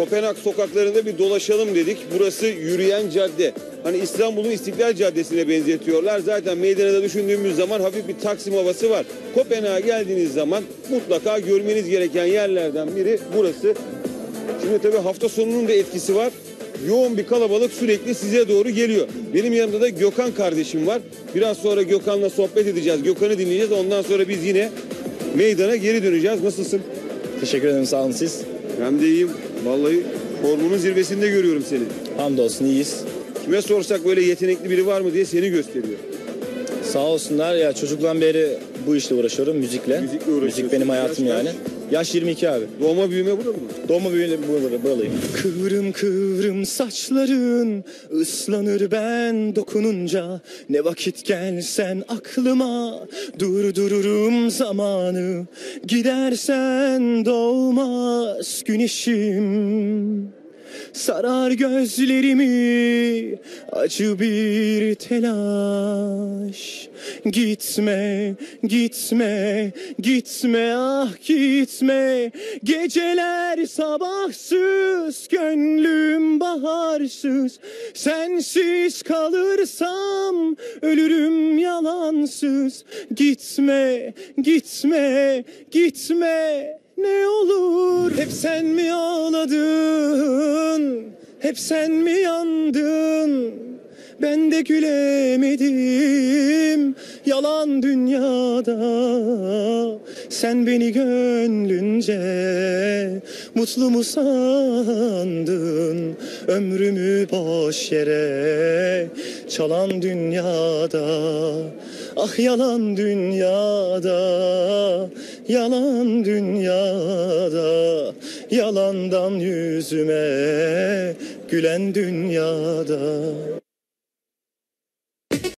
Kopenhag sokaklarında bir dolaşalım dedik. Burası yürüyen cadde. Hani İstanbul'un İstiklal Caddesi'ne benzetiyorlar. Zaten meydana da düşündüğümüz zaman hafif bir Taksim havası var. Kopenhag'a geldiğiniz zaman mutlaka görmeniz gereken yerlerden biri burası. Şimdi tabii hafta sonunun da etkisi var. Yoğun bir kalabalık sürekli size doğru geliyor. Benim yanımda da Gökhan kardeşim var. Biraz sonra Gökhan'la sohbet edeceğiz. Gökhan'ı dinleyeceğiz. Ondan sonra biz yine meydana geri döneceğiz. Nasılsın? Teşekkür ederim sağ olun siz. Hem de iyiyim. Vallahi formunun zirvesinde görüyorum seni. Hamdolsun iyiyiz. Kime sorsak böyle yetenekli biri var mı diye seni gösteriyor. Sağ olsunlar ya çocukluğumdan beri bu işle uğraşıyorum müzikle. Müzikle uğraşıyorsun. Müzik benim hayatım Yaş yani. kaç? Yaş 22 abi. Doğma büyüme burada mı? Doğma büyüme buralı- buralıyım. Kıvrım kıvrım saçların ıslanır ben dokununca Ne vakit gelsen aklıma durdururum zamanı Gidersen doğmaz güneşim Sarar gözlerimi acı bir telaş. Gitme, gitme, gitme ah gitme. Geceler sabahsız, gönlüm baharsız. Sensiz kalırsam ölürüm yalansız. Gitme, gitme, gitme. Ne olur Hep sen mi ağladın Hep sen mi yandın? Ben de gülemedim. Yalan dünyada Sen beni gönlünce mutlu mu sandın? Ömrümü boş yere çalan dünyada Ah yalan dünyada Yalan dünyada Yalandan yüzüme gülen dünyada